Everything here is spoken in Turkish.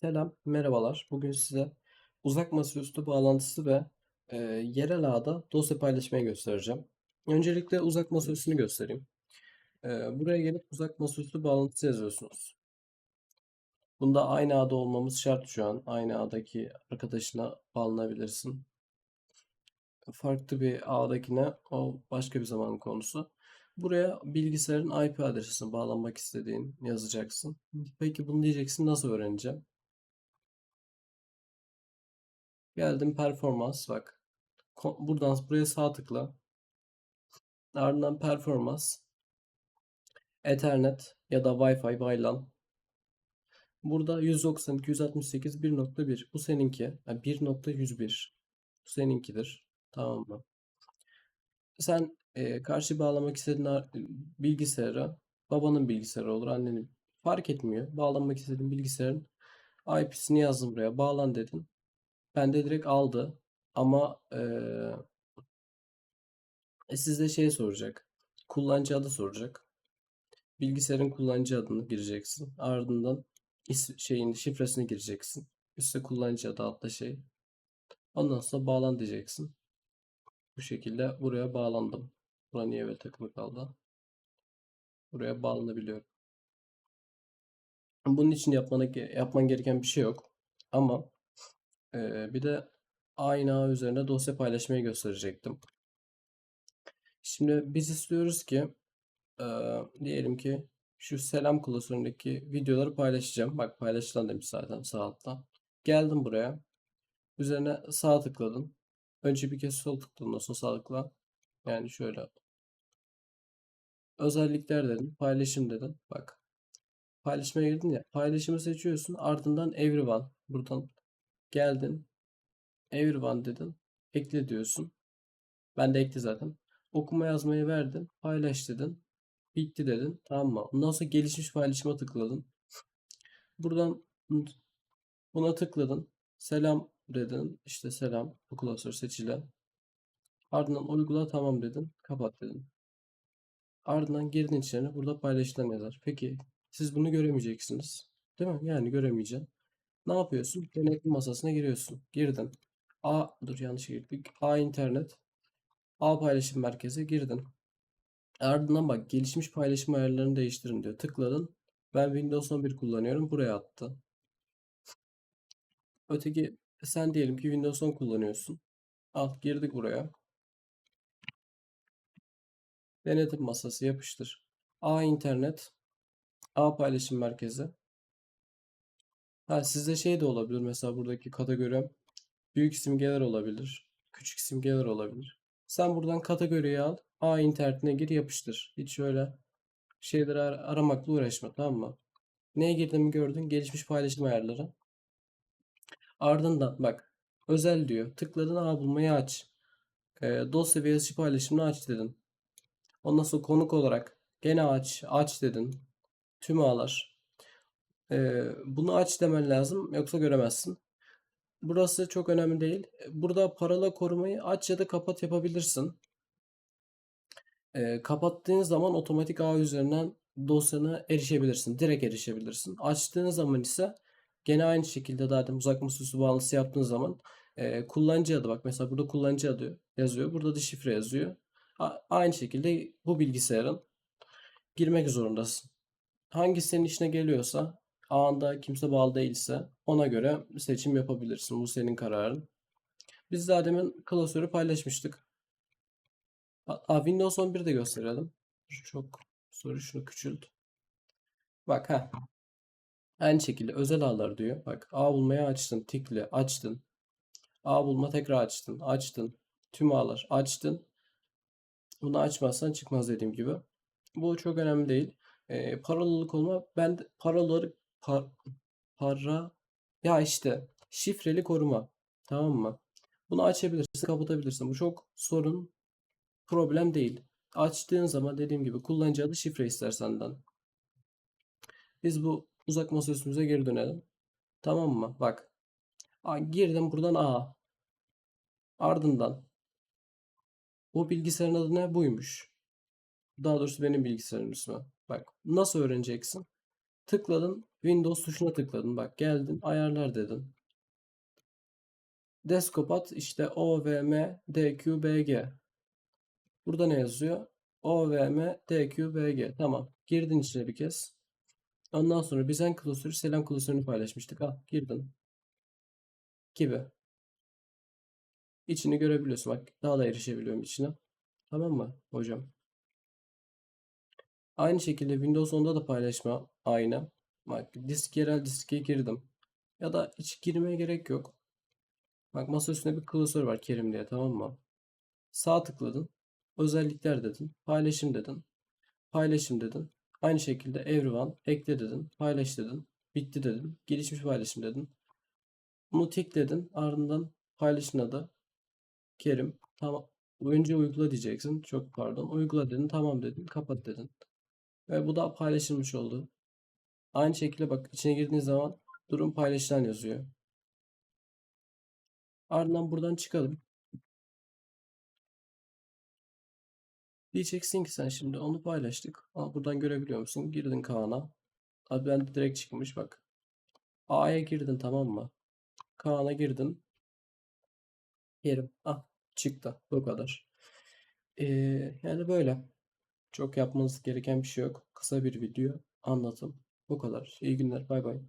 Selam, merhabalar. Bugün size uzak masaüstü bağlantısı ve e, yerel ağda dosya paylaşmayı göstereceğim. Öncelikle uzak masaüstünü göstereyim. E, buraya gelip uzak masaüstü bağlantısı yazıyorsunuz. Bunda aynı ağda olmamız şart şu an. Aynı ağdaki arkadaşına bağlanabilirsin. Farklı bir ağdakine o başka bir zaman konusu. Buraya bilgisayarın IP adresini bağlanmak istediğin yazacaksın. Peki bunu diyeceksin nasıl öğreneceğim? Geldim performans bak. Buradan buraya sağ tıkla. Ardından performans. Ethernet ya da Wi-Fi, WLAN. Burada 192, 168, 1.1. Bu seninki. Yani 1.101. Bu seninkidir. Tamam mı? Sen e, karşı bağlamak istediğin ar- bilgisayara babanın bilgisayarı olur, annenin fark etmiyor. Bağlanmak istediğin bilgisayarın IP'sini yazdın buraya. Bağlan dedin. Bende direkt aldı. Ama e, sizde şey soracak. Kullanıcı adı soracak. Bilgisayarın kullanıcı adını gireceksin. Ardından is şeyin şifresini gireceksin. Üstte kullanıcı adı altta şey. Ondan sonra bağlan diyeceksin. Bu şekilde buraya bağlandım. Bura niye böyle takılı kaldı? Buraya bağlanabiliyorum. Bunun için yapmana, yapman gereken bir şey yok. Ama eee, bir de aynı ağ üzerinde dosya paylaşmayı gösterecektim. Şimdi biz istiyoruz ki eee, diyelim ki şu selam klasöründeki videoları paylaşacağım. Bak paylaşılan demiş zaten sağ altta. Geldim buraya. Üzerine sağ tıkladın. Önce bir kez sol tıkladın. Ondan sonra sağ tıkla. Yani şöyle. Özellikler dedin. Paylaşım dedin. Bak. Paylaşmaya girdin ya. Paylaşımı seçiyorsun. Ardından everyone. Buradan geldin. Everyone dedin. Ekle diyorsun. Ben de ekle zaten. Okuma yazmayı verdin. Paylaş dedin. Bitti dedin. Tamam mı? Ondan sonra gelişmiş paylaşıma tıkladın. Buradan buna tıkladın. Selam dedin. İşte selam. Bu klasör seçili. Ardından uygula tamam dedin. Kapat dedin. Ardından girdin içine. Burada paylaşılan yazar. Peki siz bunu göremeyeceksiniz. Değil mi? Yani göremeyeceksin. Ne yapıyorsun? Denetim masasına giriyorsun. Girdin. A dur yanlış girdik. A internet. A paylaşım merkezi girdin. Ardından bak gelişmiş paylaşım ayarlarını değiştirin diyor. Tıkladın. Ben Windows 11 kullanıyorum. Buraya attı. Öteki sen diyelim ki Windows 10 kullanıyorsun. Al girdik buraya. Denetim masası yapıştır. A internet. A paylaşım merkezi. Ha sizde şey de olabilir. Mesela buradaki kategori büyük simgeler olabilir. Küçük simgeler olabilir. Sen buradan kategoriyi al. A internetine gir yapıştır. Hiç öyle şeyleri ar- aramakla uğraşma tamam mı? Neye girdiğimi gördün. Gelişmiş paylaşım ayarları. Ardından bak özel diyor. Tıkladın A bulmayı aç. Ee, dosya ve yazıcı paylaşımını aç dedin. Ondan sonra konuk olarak gene aç. Aç dedin. Tüm ağlar. Ee, bunu aç demen lazım. Yoksa göremezsin. Burası çok önemli değil. Burada parola korumayı aç ya da kapat yapabilirsin. Ee, kapattığın zaman otomatik ağ üzerinden dosyana erişebilirsin. Direkt erişebilirsin. Açtığın zaman ise gene aynı şekilde zaten uzak masaüstü bağlantısı yaptığın zaman e, kullanıcı adı bak mesela burada kullanıcı adı yazıyor. Burada da şifre yazıyor. A- aynı şekilde bu bilgisayarın girmek zorundasın. Hangisi senin işine geliyorsa ağında kimse bağlı değilse ona göre seçim yapabilirsin. Bu senin kararın. Biz daha demin klasörü paylaşmıştık. Aa, Windows 11 de gösterelim. Çok soru şunu küçült. Bak ha. Aynı şekilde özel ağlar diyor. Bak ağ bulmaya açtın, tikli açtın. Ağ bulma tekrar açtın, açtın. Tüm ağlar açtın. Bunu açmazsan çıkmaz dediğim gibi. Bu çok önemli değil. Ee, paralılık olma. Ben de paraları par, para ya işte şifreli koruma. Tamam mı? Bunu açabilirsin, kapatabilirsin. Bu çok sorun, problem değil. Açtığın zaman dediğim gibi kullanıcı adı şifre ister senden. Biz bu uzak masaüstümüze geri dönelim. Tamam mı? Bak. A, girdim buradan A. Ardından bu bilgisayarın adı ne? Buymuş. Daha doğrusu benim bilgisayarım ismi. Bak nasıl öğreneceksin? Tıkladın Windows tuşuna tıkladın. Bak geldin ayarlar dedin. Desktop at işte OVM DQBG. Burada ne yazıyor? OVM DQBG. Tamam. Girdin içine bir kez. Ondan sonra biz en klasörü selam klasörünü paylaşmıştık. Al girdin. Gibi. İçini görebiliyorsun. Bak daha da erişebiliyorum içine. Tamam mı hocam? Aynı şekilde Windows 10'da da paylaşma aynı. Bak disk yerel diske girdim. Ya da hiç girmeye gerek yok. Bak masa üstünde bir klasör var Kerim diye tamam mı? Sağ tıkladın. Özellikler dedin. Paylaşım dedin. Paylaşım dedin. Aynı şekilde everyone ekle dedin. Paylaş dedin. Bitti dedin. Gelişmiş paylaşım dedin. Bunu tıkladın. Ardından paylaşın adı. Kerim. Tamam. Önce uygula diyeceksin. Çok pardon. Uygula dedin. Tamam dedin. Kapat dedin. Ve bu da paylaşılmış oldu. Aynı şekilde bak içine girdiğiniz zaman durum paylaşılan yazıyor. Ardından buradan çıkalım. Diyeceksin ki sen şimdi onu paylaştık. Ama buradan görebiliyor musun? Girdin Kaan'a. Abi ben de direkt çıkmış bak. A'ya girdin tamam mı? Kaan'a girdin. Yerim. Ah çıktı. Bu kadar. Ee, yani böyle. Çok yapmanız gereken bir şey yok. Kısa bir video anlatım. Bu kadar. İyi günler. Bay bay.